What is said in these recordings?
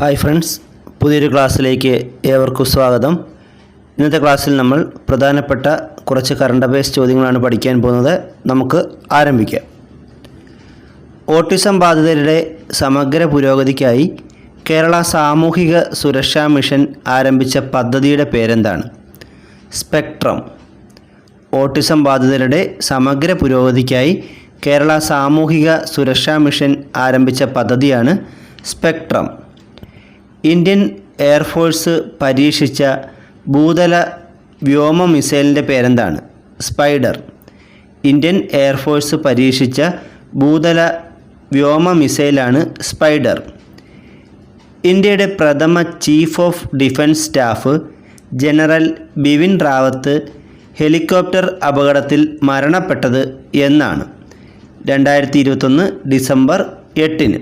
Hi friends പുതിയൊരു ക്ലാസ്സിലേക്ക് ഏവർക്കും സ്വാഗതം. ഇന്നത്തെ ക്ലാസ്സിൽ നമ്മൾ പ്രധാനപ്പെട്ട കുറച്ച് കറണ്ട് അഫയേഴ്സ് ചോദ്യങ്ങളാണ് പഠിക്കാൻ പോകുന്നത്. നമുക്ക് ആരംഭിക്കാം. ഓട്ടിസം ബാധിതരുടെ സമഗ്ര പുരോഗതിക്കായി കേരള സാമൂഹിക സുരക്ഷാ മിഷൻ ആരംഭിച്ച പദ്ധതിയുടെ പേരെന്താണ്? സ്പെക്ട്രം. ഓട്ടിസം ബാധിതരുടെ സമഗ്ര പുരോഗതിക്കായി കേരള സാമൂഹിക സുരക്ഷാ മിഷൻ ആരംഭിച്ച പദ്ധതിയാണ് സ്പെക്ട്രം. ഇന്ത്യൻ എയർഫോഴ്സ് പരീക്ഷിച്ച ഭൂതല വ്യോമ മിസൈലിന്റെ പേരെന്താണ്? സ്പൈഡർ. ഇന്ത്യൻ എയർഫോഴ്സ് പരീക്ഷിച്ച ഭൂതല വ്യോമ മിസൈലാണ് സ്പൈഡർ. ഇന്ത്യയുടെ പ്രഥമ chief of defence staff general Bipin Rawat helicopter അപകടത്തിൽ മരണപ്പെട്ടത് എന്നാണ് രണ്ടായിരത്തി ഇരുപത്തൊന്ന് ഡിസംബർ എട്ടിന്.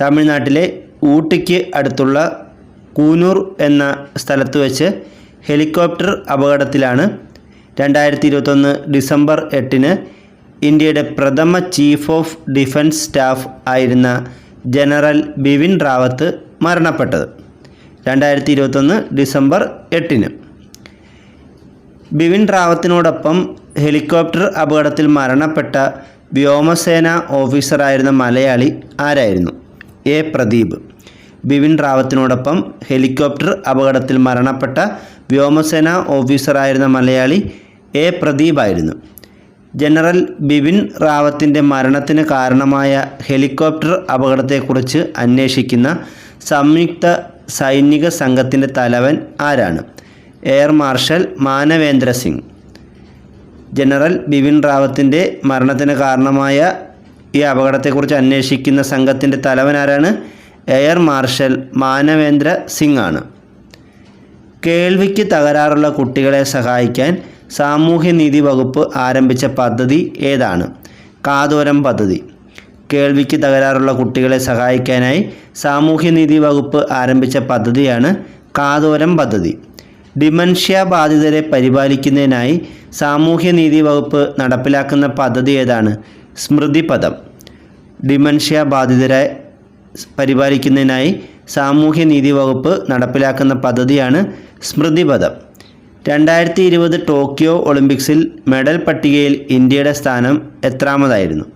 തമിഴ്നാട്ടിലെ ഊട്ടിക്ക് അടുത്തുള്ള കൂനൂർ എന്ന സ്ഥലത്ത് വെച്ച് ഹെലികോപ്റ്റർ അപകടത്തിലാണ് രണ്ടായിരത്തി ഇരുപത്തൊന്ന് ഡിസംബർ എട്ടിന് ഇന്ത്യയുടെ പ്രഥമ ചീഫ് ഓഫ് ഡിഫൻസ് സ്റ്റാഫ് ആയിരുന്ന ജനറൽ ബിപിൻ റാവത്ത് മരണപ്പെട്ടത് രണ്ടായിരത്തി ഇരുപത്തൊന്ന് ഡിസംബർ എട്ടിന്. ബിപിൻ റാവത്തിനോടൊപ്പം ഹെലികോപ്റ്റർ അപകടത്തിൽ മരണപ്പെട്ട വ്യോമസേന ഓഫീസറായിരുന്ന മലയാളി ആരായിരുന്നു? എ പ്രദീപ്. ബിപിൻ റാവത്തിനോടൊപ്പം ഹെലികോപ്റ്റർ അപകടത്തിൽ മരണപ്പെട്ട വ്യോമസേന ഓഫീസറായിരുന്ന മലയാളി എ പ്രദീപായിരുന്നു. ജനറൽ ബിപിൻ റാവത്തിന്റെ മരണത്തിന് കാരണമായ ഹെലികോപ്റ്റർ അപകടത്തെക്കുറിച്ച് അന്വേഷിക്കുന്ന സംയുക്ത സൈനിക സംഘത്തിന്റെ തലവൻ ആരാണ്? Air marshal Manavendra Singh. General Bipin റാവത്തിന്റെ മരണത്തിന് കാരണമായ ഈ അപകടത്തെക്കുറിച്ച് അന്വേഷിക്കുന്ന സംഘത്തിന്റെ തലവനാരാണ് എയർ മാർഷൽ മാനവേന്ദ്ര സിംഗ് ആണ്. കേൾവിക്ക് തകരാറുള്ള കുട്ടികളെ സഹായിക്കാൻ സാമൂഹ്യനീതി വകുപ്പ് ആരംഭിച്ച പദ്ധതി ഏതാണ്? കാതോരം പദ്ധതി. കേൾവിക്ക് തകരാറുള്ള കുട്ടികളെ സഹായിക്കാനായി സാമൂഹ്യനീതി വകുപ്പ് ആരംഭിച്ച പദ്ധതിയാണ് കാതോരം പദ്ധതി. ഡിമൻഷ്യ ബാധിതരെ പരിപാലിക്കുന്നതിനായി സാമൂഹ്യനീതി വകുപ്പ് നടപ്പിലാക്കുന്ന പദ്ധതി ഏതാണ്? സ്മൃതിപദം ഡിമൻഷ്യ ബാധിതരെ പരിപാലിക്കുന്നതിനായി സാമൂഹ്യനീതി വകുപ്പ് നടപ്പിലാക്കുന്ന പദ്ധതിയാണ് സ്മൃതിപദം രണ്ടായിരത്തി ഇരുപത് ടോക്കിയോ ഒളിമ്പിക്സിൽ മെഡൽ പട്ടികയിൽ ഇന്ത്യയുടെ സ്ഥാനം എത്രാമതായിരുന്നു?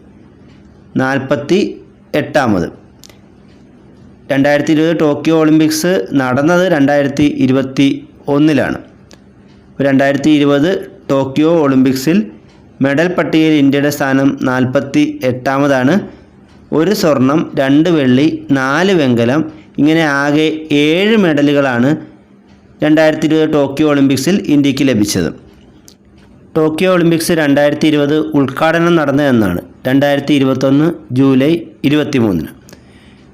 നാൽപ്പത്തി എട്ടാമത് രണ്ടായിരത്തി ഇരുപത് ടോക്കിയോ ഒളിമ്പിക്സ് നടന്നത് രണ്ടായിരത്തി ഇരുപത്തി ഒന്നിലാണ് രണ്ടായിരത്തി ഇരുപത് ടോക്കിയോ ഒളിമ്പിക്സിൽ മെഡൽ പട്ടികയിൽ ഇന്ത്യയുടെ സ്ഥാനം നാൽപ്പത്തി എട്ടാമതാണ് ഒരു സ്വർണം രണ്ട് വെള്ളി നാല് വെങ്കലം ഇങ്ങനെ ആകെ ഏഴ് മെഡലുകളാണ് രണ്ടായിരത്തി ഇരുപത് ടോക്കിയോ ഒളിമ്പിക്സിൽ ഇന്ത്യയ്ക്ക് ലഭിച്ചത്. ടോക്കിയോ ഒളിമ്പിക്സ് രണ്ടായിരത്തി ഇരുപത് ഉദ്ഘാടനം നടന്നതെന്നാണ് രണ്ടായിരത്തി ഇരുപത്തൊന്ന് ജൂലൈ ഇരുപത്തി മൂന്നിന്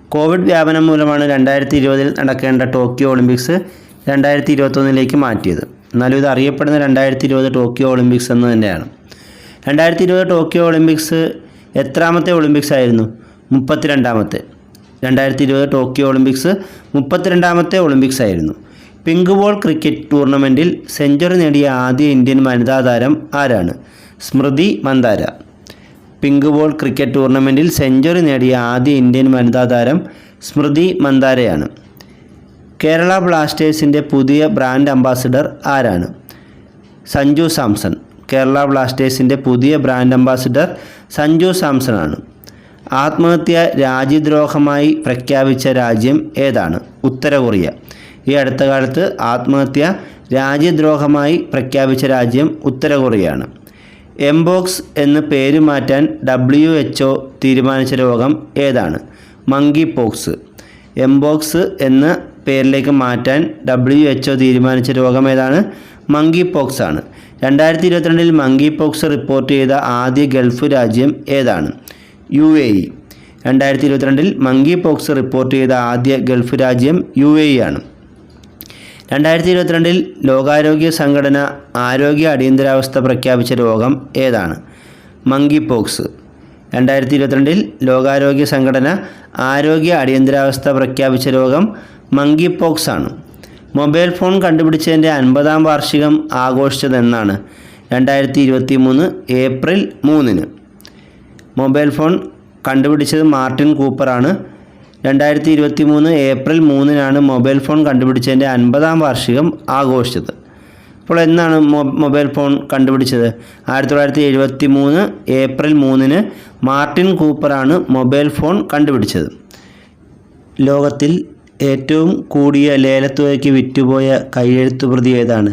കോവിഡ് വ്യാപനം മൂലമാണ് രണ്ടായിരത്തി ഇരുപതിൽ നടക്കേണ്ട ടോക്കിയോ ഒളിമ്പിക്സ് രണ്ടായിരത്തി ഇരുപത്തൊന്നിലേക്ക് മാറ്റിയത്. എന്നാലും ഇത് അറിയപ്പെടുന്ന രണ്ടായിരത്തി ഇരുപത് ടോക്കിയോ ഒളിമ്പിക്സ് എന്ന് തന്നെയാണ് രണ്ടായിരത്തി ഇരുപത് ടോക്കിയോ ഒളിമ്പിക്സ് എത്രാമത്തെ ഒളിമ്പിക്സ് ആയിരുന്നു? മുപ്പത്തിരണ്ടാമത്തെ. രണ്ടായിരത്തി ഇരുപത് ടോക്കിയോ ഒളിമ്പിക്സ് മുപ്പത്തിരണ്ടാമത്തെ ഒളിമ്പിക്സ് ആയിരുന്നു. പിങ്ക് ബോൾ ക്രിക്കറ്റ് ടൂർണമെന്റിൽ സെഞ്ചുറി നേടിയ ആദ്യ ഇന്ത്യൻ വനിതാ താരം ആരാണ്? Smriti Mandhana. Pink ball cricket ടൂർണമെന്റിൽ സെഞ്ചുറി നേടിയ ആദ്യ ഇന്ത്യൻ വനിതാ താരം സ്മൃതി മന്ദാരയാണ്. കേരള ബ്ലാസ്റ്റേഴ്സിന്റെ പുതിയ ബ്രാൻഡ് അംബാസിഡർ ആരാണ്? സഞ്ജു സാംസൺ. കേരള ബ്ലാസ്റ്റേഴ്സിന്റെ പുതിയ ബ്രാൻഡ് അംബാസിഡർ സഞ്ജു സാംസൺ ആണ്. ആത്മഹത്യ രാജ്യദ്രോഹമായി പ്രഖ്യാപിച്ച രാജ്യം ഏതാണ്? ഉത്തര കൊറിയ ഈ അടുത്ത കാലത്ത് ആത്മഹത്യ രാജ്യദ്രോഹമായി പ്രഖ്യാപിച്ച രാജ്യം ഉത്തര കൊറിയയാണ് എംബോക്സ് എന്ന് പേര് മാറ്റാൻ ഡബ്ല്യു എച്ച് തീരുമാനിച്ച രോഗം ഏതാണ്? മങ്കി പോക്സ് എംബോക്സ് എന്ന പേരിലേക്ക് മാറ്റാൻ ഡബ്ല്യു എച്ച് തീരുമാനിച്ച രോഗം ഏതാണ്? മങ്കി പോക്സ് ആണ് രണ്ടായിരത്തി ഇരുപത്തിരണ്ടിൽ മങ്കി പോക്സ് റിപ്പോർട്ട് ചെയ്ത ആദ്യ ഗൾഫ് രാജ്യം ഏതാണ്? U A E. രണ്ടായിരത്തി ഇരുപത്തിരണ്ടിൽ മങ്കി പോക്സ് റിപ്പോർട്ട് ചെയ്ത ആദ്യ ഗൾഫ് രാജ്യം യു എ ഇ ആണ്. രണ്ടായിരത്തി ഇരുപത്തിരണ്ടിൽ ലോകാരോഗ്യ സംഘടന ആരോഗ്യ അടിയന്തരാവസ്ഥ പ്രഖ്യാപിച്ച രോഗം ഏതാണ്? Monkeypox. രണ്ടായിരത്തി ഇരുപത്തിരണ്ടിൽ ലോകാരോഗ്യ സംഘടന ആരോഗ്യ അടിയന്തരാവസ്ഥ പ്രഖ്യാപിച്ച രോഗം മങ്കി പോക്സ് ആണ്. മൊബൈൽ ഫോൺ കണ്ടുപിടിച്ചതിന്റെ അൻപതാം വാർഷികം ആഘോഷിച്ചതെന്നാണ്. രണ്ടായിരത്തി ഇരുപത്തി മൂന്ന് ഏപ്രിൽ മൂന്നിന്. മൊബൈൽ ഫോൺ കണ്ടുപിടിച്ചത് മാർട്ടിൻ കൂപ്പറാണ്. രണ്ടായിരത്തി ഇരുപത്തി മൂന്ന് ഏപ്രിൽ മൂന്നിനാണ് മൊബൈൽ ഫോൺ കണ്ടുപിടിച്ചതിന്റെ അൻപതാം വാർഷികം ആഘോഷിച്ചത്. അപ്പോൾ എന്നാണ് മൊബൈൽ ഫോൺ കണ്ടുപിടിച്ചത്? ആയിരത്തി തൊള്ളായിരത്തി എഴുപത്തി മൂന്ന് ഏപ്രിൽ മൂന്നിന് മാർട്ടിൻ കൂപ്പറാണ് മൊബൈൽ ഫോൺ കണ്ടുപിടിച്ചത്. ലോകത്തിൽ ഏറ്റവും കൂടിയ ലേലത്തുകയ്ക്ക് വിറ്റുപോയ കൈയെഴുത്തുപ്രതി ഏതാണ്?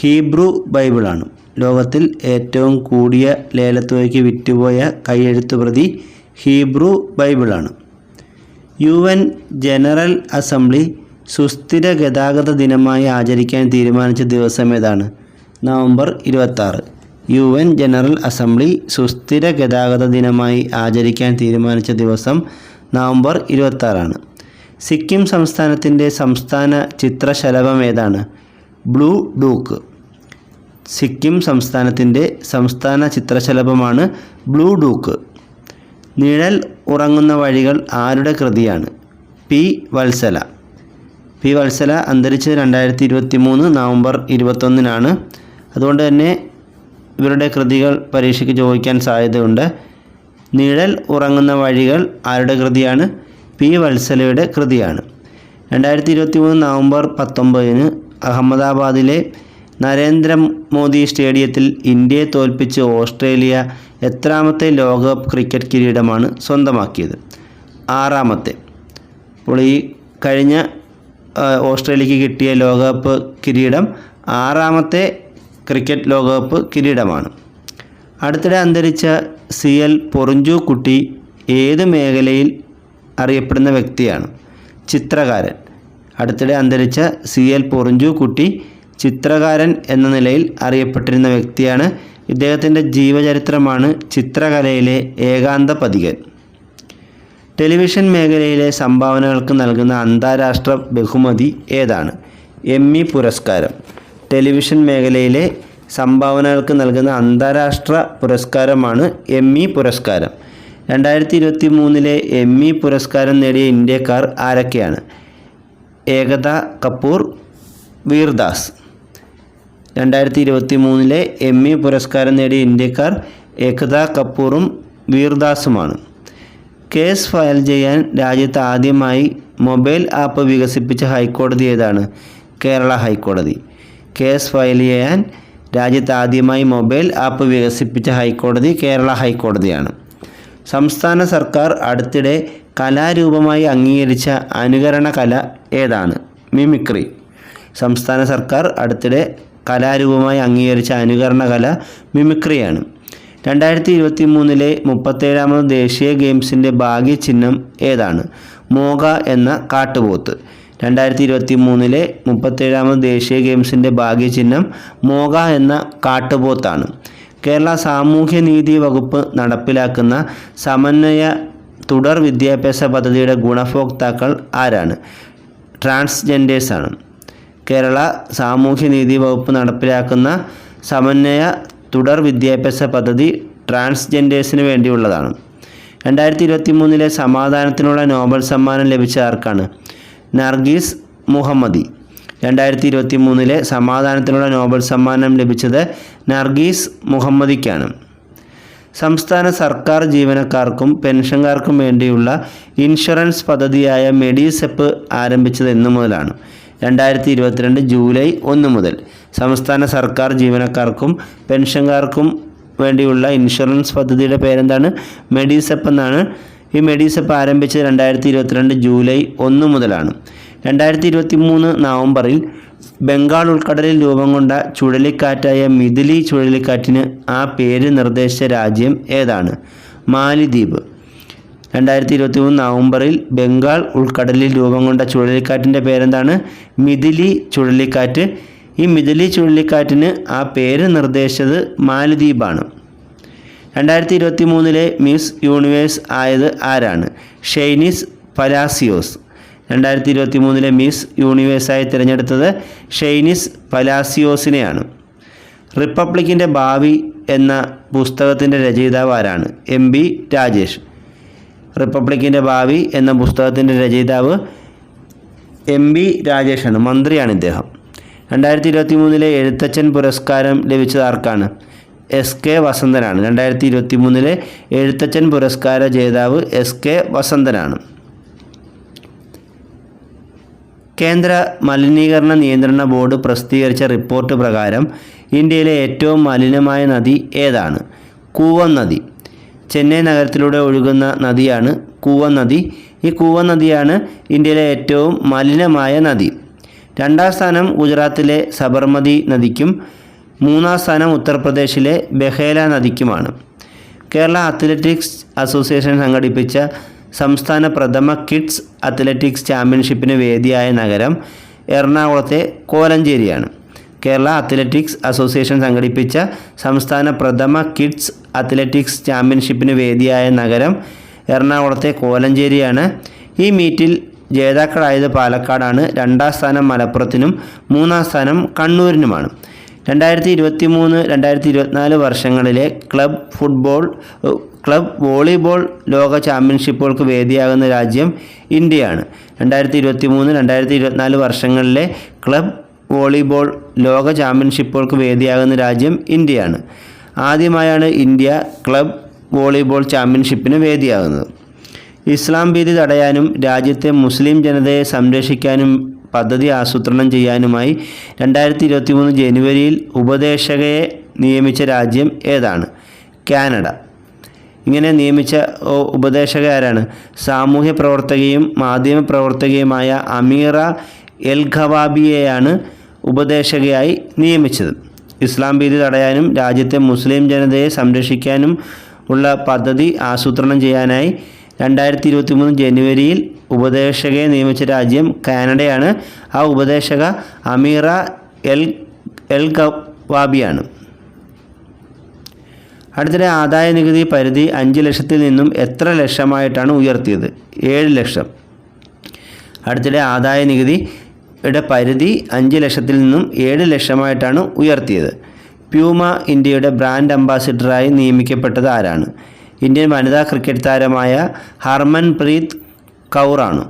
ഹീബ്രു ബൈബിളാണ്. ലോകത്തിൽ ഏറ്റവും കൂടിയ ലേലത്തുകയ്ക്ക് വിറ്റുപോയ കൈയെഴുത്തു പ്രതി ഹീബ്രു ബൈബിളാണ്. യു എൻ ജനറൽ അസംബ്ലി സുസ്ഥിര ഗതാഗത ദിനമായി ആചരിക്കാൻ തീരുമാനിച്ച ദിവസം ഏതാണ്? നവംബർ ഇരുപത്താറ്. യു എൻ ജനറൽ അസംബ്ലി സുസ്ഥിര ഗതാഗത ദിനമായി ആചരിക്കാൻ തീരുമാനിച്ച ദിവസം നവംബർ ഇരുപത്താറാണ്. സിക്കിം സംസ്ഥാനത്തിന്റെ സംസ്ഥാന ചിത്രശലഭം ഏതാണ്? Blue Duke. സിക്കിം സംസ്ഥാനത്തിന്റെ സംസ്ഥാന ചിത്രശലഭമാണ് ബ്ലൂ ഡൂക്ക്. നിഴൽ ഉറങ്ങുന്ന വഴികൾ ആരുടെ കൃതിയാണ്? പി. വത്സല. പി. വത്സല അന്തരിച്ചത് രണ്ടായിരത്തി ഇരുപത്തി മൂന്ന് നവംബർ ഇരുപത്തൊന്നിനാണ്. അതുകൊണ്ട് തന്നെ ഇവരുടെ കൃതികൾ പരീക്ഷയ്ക്ക് ചോദിക്കാൻ സാധ്യതയുണ്ട്. നിഴൽ ഉറങ്ങുന്ന വഴികൾ ആരുടെ കൃതിയാണ്? പി. വത്സലയുടെ കൃതിയാണ്. രണ്ടായിരത്തി ഇരുപത്തി മൂന്ന് നവംബർ പത്തൊമ്പതിന് അഹമ്മദാബാദിലെ നരേന്ദ്രമോദി സ്റ്റേഡിയത്തിൽ ഇന്ത്യയെ തോൽപ്പിച്ച് ഓസ്ട്രേലിയ എത്രാമത്തെ ലോകകപ്പ് ക്രിക്കറ്റ് കിരീടമാണ് സ്വന്തമാക്കിയത്. ആറാമത്തെ. അപ്പോൾ ഈ കഴിഞ്ഞ ഓസ്ട്രേലിയക്ക് കിട്ടിയ ലോകകപ്പ് കിരീടം ആറാമത്തെ ക്രിക്കറ്റ് ലോകകപ്പ് കിരീടമാണ്. അടുത്തിടെ അന്തരിച്ച സി എൽ പൊറിഞ്ചു കുട്ടി ഏത് മേഖലയിൽ അറിയപ്പെടുന്ന വ്യക്തിയാണ്? ചിത്രകാരൻ. അടുത്തിടെ അന്തരിച്ച സി എൽ പൊറിഞ്ചു കുട്ടി ചിത്രകാരൻ എന്ന നിലയിൽ അറിയപ്പെട്ടിരുന്ന വ്യക്തിയാണ് ഇദ്ദേഹത്തിന്റെ ജീവചരിത്രമാണ് ചിത്രകലയിലെ ഏകാന്ത പതികൻ. ടെലിവിഷൻ മേഖലയിലെ സംഭാവനകൾക്ക് നൽകുന്ന അന്താരാഷ്ട്ര ബഹുമതി ഏതാണ്? എം ഇ പുരസ്കാരം. ടെലിവിഷൻ മേഖലയിലെ സംഭാവനകൾക്ക് നൽകുന്ന അന്താരാഷ്ട്ര പുരസ്കാരമാണ് എം ഇ പുരസ്കാരം. രണ്ടായിരത്തി ഇരുപത്തി മൂന്നിലെ എം ഇ പുരസ്കാരം നേടിയ ഇന്ത്യക്കാർ ആരൊക്കെയാണ്? ഏകത കപൂർ വീർദാസ്. രണ്ടായിരത്തി ഇരുപത്തി മൂന്നിലെ ഇ പുരസ്കാരം നേടിയ ഇന്ത്യക്കാർ ഏകത കപൂറും വീർദാസുമാണ്. കേസ് ഫയൽ ചെയ്യാൻ രാജ്യത്ത് ആദ്യമായി മൊബൈൽ ആപ്പ് വികസിപ്പിച്ച ഹൈക്കോടതി ഏതാണ്? കേരള ഹൈക്കോടതി. കേസ് ഫയൽ ചെയ്യാൻ രാജ്യത്ത് ആദ്യമായി മൊബൈൽ ആപ്പ് വികസിപ്പിച്ച ഹൈക്കോടതി കേരള ഹൈക്കോടതിയാണ്. സംസ്ഥാന സർക്കാർ അടുത്തിടെ കലാരൂപമായി അംഗീകരിച്ച അനുകരണ കല ഏതാണ്? മിമിക്രി. സംസ്ഥാന സർക്കാർ അടുത്തിടെ കലാരൂപമായി അംഗീകരിച്ച അനുകരണ കല മിമിക്രിയാണ്. രണ്ടായിരത്തി ഇരുപത്തി മൂന്നിലെ മുപ്പത്തേഴാമത് ദേശീയ ഗെയിംസിന്റെ ഭാഗ്യചിഹ്നം ഏതാണ്? മോഗ എന്ന കാട്ടുപോത്ത്. രണ്ടായിരത്തി ഇരുപത്തി മൂന്നിലെ മുപ്പത്തേഴാമത് ദേശീയ ഗെയിംസിന്റെ ഭാഗ്യചിഹ്നം മോഗ എന്ന കാട്ടുപോത്താണ്. കേരള സാമൂഹ്യനീതി വകുപ്പ് നടപ്പിലാക്കുന്ന സമന്വയ തുടർ വിദ്യാഭ്യാസ പദ്ധതിയുടെ ഗുണഭോക്താക്കൾ ആരാണ്? ട്രാൻസ്ജെൻഡേഴ്സാണ്. കേരള സാമൂഹ്യനീതി വകുപ്പ് നടപ്പിലാക്കുന്ന സമന്വയ തുടർ വിദ്യാഭ്യാസ പദ്ധതി ട്രാൻസ്ജെൻഡേഴ്സിന് വേണ്ടിയുള്ളതാണ്. രണ്ടായിരത്തി ഇരുപത്തി മൂന്നിലെ സമാധാനത്തിനുള്ള നോബൽ സമ്മാനം ലഭിച്ച ആർക്കാണ്? നർഗീസ് മുഹമ്മദി. രണ്ടായിരത്തി ഇരുപത്തി മൂന്നിലെ സമാധാനത്തിനുള്ള നോബൽ സമ്മാനം ലഭിച്ചത് നർഗീസ് മുഹമ്മദിക്കാണ്. സംസ്ഥാന സർക്കാർ ജീവനക്കാർക്കും പെൻഷൻകാർക്കും വേണ്ടിയുള്ള ഇൻഷുറൻസ് പദ്ധതിയായ മെഡിസെപ്പ് ആരംഭിച്ചത് എന്നു മുതലാണ്. രണ്ടായിരത്തി ഇരുപത്തിരണ്ട് ജൂലൈ ഒന്ന് മുതൽ. സംസ്ഥാന സർക്കാർ ജീവനക്കാർക്കും പെൻഷൻകാർക്കും വേണ്ടിയുള്ള ഇൻഷുറൻസ് പദ്ധതിയുടെ പേരെന്താണ്? മെഡിസെപ്പ് എന്നാണ്. ഈ മെഡിസെപ്പ് ആരംഭിച്ചത് രണ്ടായിരത്തി ഇരുപത്തിരണ്ട് ജൂലൈ ഒന്ന് മുതലാണ്. രണ്ടായിരത്തി ഇരുപത്തി മൂന്ന് നവംബറിൽ ബംഗാൾ ഉൾക്കടലിൽ രൂപം കൊണ്ട ചുഴലിക്കാറ്റായ മിഥിലി ചുഴലിക്കാറ്റിന് ആ പേര് നിർദ്ദേശിച്ച രാജ്യം ഏതാണ്? മാലിദ്വീപ്. രണ്ടായിരത്തി ഇരുപത്തി മൂന്ന് നവംബറിൽ ബംഗാൾ ഉൾക്കടലിൽ രൂപം കൊണ്ട ചുഴലിക്കാറ്റിന്റെ പേരെന്താണ്? മിഥിലി ചുഴലിക്കാറ്റ്. ഈ മിഥിലി ചുഴലിക്കാറ്റിന് ആ പേര് നിർദ്ദേശിച്ചത് മാലദ്വീപാണ്. രണ്ടായിരത്തി ഇരുപത്തി മൂന്നിലെ മിസ് യൂണിവേഴ്സ് ആയത് ആരാണ്? Sheynnis Palacios. രണ്ടായിരത്തി ഇരുപത്തി മൂന്നിലെ മിസ് യൂണിവേഴ്സായി തിരഞ്ഞെടുത്തത് ഷെയ്നിസ് പലാസിയോസിനെയാണ്. റിപ്പബ്ലിക്കിന്റെ ഭാവി എന്ന പുസ്തകത്തിന്റെ രചയിതാവ് ആരാണ്? M B Rajesh. റിപ്പബ്ലിക്കിന്റെ ഭാവി എന്ന പുസ്തകത്തിന്റെ രചയിതാവ് എം ബി രാജേഷാണ് മന്ത്രിയാണ് ഇദ്ദേഹം. രണ്ടായിരത്തി ഇരുപത്തി മൂന്നിലെ എഴുത്തച്ഛൻ പുരസ്കാരം ലഭിച്ചത് ആർക്കാണ്? എസ് കെ വസന്തനാണ്. രണ്ടായിരത്തി ഇരുപത്തി മൂന്നിലെ എഴുത്തച്ഛൻ പുരസ്കാര ജേതാവ് എസ് കെ വസന്തനാണ്. കേന്ദ്ര മലിനീകരണ നിയന്ത്രണ ബോർഡ് പ്രസിദ്ധീകരിച്ച റിപ്പോർട്ട് പ്രകാരം ഇന്ത്യയിലെ ഏറ്റവും മലിനമായ നദി ഏതാണ്? കൂവം നദി. ചെന്നൈ നഗരത്തിലൂടെ ഒഴുകുന്ന നദിയാണ് കൂവ നദി. ഈ കൂവ നദിയാണ് ഇന്ത്യയിലെ ഏറ്റവും മലിനമായ നദി. രണ്ടാം സ്ഥാനം ഗുജറാത്തിലെ സബർമതി നദിക്കും മൂന്നാം സ്ഥാനം ഉത്തർപ്രദേശിലെ ബഹേല നദിക്കുമാണ്. കേരള അത്ലറ്റിക്സ് അസോസിയേഷൻ സംഘടിപ്പിച്ച സംസ്ഥാന പ്രഥമ കിഡ്സ് അത്ലറ്റിക്സ് ചാമ്പ്യൻഷിപ്പിന് വേദിയായ നഗരം എറണാകുളത്തെ കോലഞ്ചേരിയാണ്. കേരള അത്ലറ്റിക്സ് അസോസിയേഷൻ സംഘടിപ്പിച്ച സംസ്ഥാന പ്രഥമ കിഡ്സ് അത്ലറ്റിക്സ് ചാമ്പ്യൻഷിപ്പിന് വേദിയായ നഗരം എറണാകുളത്തെ കോലഞ്ചേരിയാണ്. ഈ മീറ്റിൽ ജേതാക്കളായത് പാലക്കാടാണ്. രണ്ടാം സ്ഥാനം മലപ്പുറത്തിനും മൂന്നാം സ്ഥാനം കണ്ണൂരിനുമാണ്. രണ്ടായിരത്തി ഇരുപത്തി മൂന്ന് രണ്ടായിരത്തി ഇരുപത്തിനാല് വർഷങ്ങളിലെ ക്ലബ് ഫുട്ബോൾ ക്ലബ് വോളിബോൾ ലോക ചാമ്പ്യൻഷിപ്പുകൾക്ക് വേദിയാകുന്ന രാജ്യം ഇന്ത്യയാണ്. രണ്ടായിരത്തി ഇരുപത്തി മൂന്ന് രണ്ടായിരത്തി ഇരുപത്തിനാല് വർഷങ്ങളിലെ ക്ലബ് വോളിബോൾ ലോക ചാമ്പ്യൻഷിപ്പുകൾക്ക് വേദിയാകുന്ന രാജ്യം ഇന്ത്യയാണ്. ആദ്യമായാണ് ഇന്ത്യ ക്ലബ് വോളിബോൾ ചാമ്പ്യൻഷിപ്പിന് വേദിയാകുന്നത്. ഇസ്ലാം ഭീതി തടയാനും രാജ്യത്തെ മുസ്ലിം ജനതയെ സംരക്ഷിക്കാനും പദ്ധതി ആസൂത്രണം ചെയ്യാനുമായി രണ്ടായിരത്തി ഇരുപത്തി മൂന്ന് ജനുവരിയിൽ ഉപദേശകയെ നിയമിച്ച രാജ്യം ഏതാണ്? കാനഡ. ഇങ്ങനെ നിയമിച്ച ഉപദേശക ആരാണ്? സാമൂഹ്യ പ്രവർത്തകയും മാധ്യമ പ്രവർത്തകയുമായ അമീറ എൽ ഖവാബിയെയാണ് ഉപദേശകയായി നിയമിച്ചത്. ഇസ്ലാം ഭീതി തടയാനും രാജ്യത്തെ മുസ്ലിം ജനതയെ സംരക്ഷിക്കാനും ഉള്ള പദ്ധതി ആസൂത്രണം ചെയ്യാനായി രണ്ടായിരത്തി ഇരുപത്തി മൂന്ന് ജനുവരിയിൽ ഉപദേശകയെ നിയമിച്ച രാജ്യം കാനഡയാണ്. ആ ഉപദേശക അമീറ എൽ എൽ കവാബിയാണ് അടുത്തിടെ ആദായ നികുതി പരിധി അഞ്ച് ലക്ഷത്തിൽ നിന്നും എത്ര ലക്ഷമായിട്ടാണ് ഉയർത്തിയത്? ഏഴ് ലക്ഷം. അടുത്തിടെ ആദായ നികുതിയുടെ പരിധി അഞ്ച് ലക്ഷത്തിൽ നിന്നും ഏഴ് ലക്ഷമായിട്ടാണ് ഉയർത്തിയത്. പ്യൂമ ഇന്ത്യയുടെ ബ്രാൻഡ് അംബാസിഡറായി നിയമിക്കപ്പെട്ടത് ആരാണ്? ഇന്ത്യൻ വനിതാ ക്രിക്കറ്റ് താരമായ ഹർമൻ പ്രീത് കൗറാണ്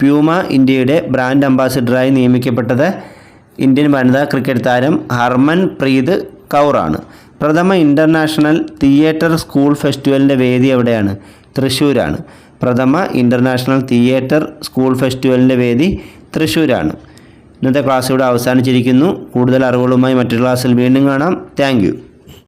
പ്യൂമ ഇന്ത്യയുടെ ബ്രാൻഡ് അംബാസിഡറായി നിയമിക്കപ്പെട്ടത് ഇന്ത്യൻ വനിതാ ക്രിക്കറ്റ് താരം ഹർമൻ പ്രീത് കൗറാണ് പ്രഥമ ഇന്റർനാഷണൽ തിയേറ്റർ സ്കൂൾ ഫെസ്റ്റിവലിന്റെ വേദി എവിടെയാണ്? തൃശ്ശൂരാണ്. പ്രഥമ ഇന്റർനാഷണൽ തിയേറ്റർ സ്കൂൾ ഫെസ്റ്റിവലിന്റെ വേദി തൃശ്ശൂരാണ്. ഇന്നത്തെ ക്ലാസ് ഇവിടെ അവസാനിച്ചിരിക്കുന്നു. കൂടുതൽ അറിവുകളുമായി മറ്റൊരു ക്ലാസ്സിൽ വീണ്ടും കാണാം. താങ്ക്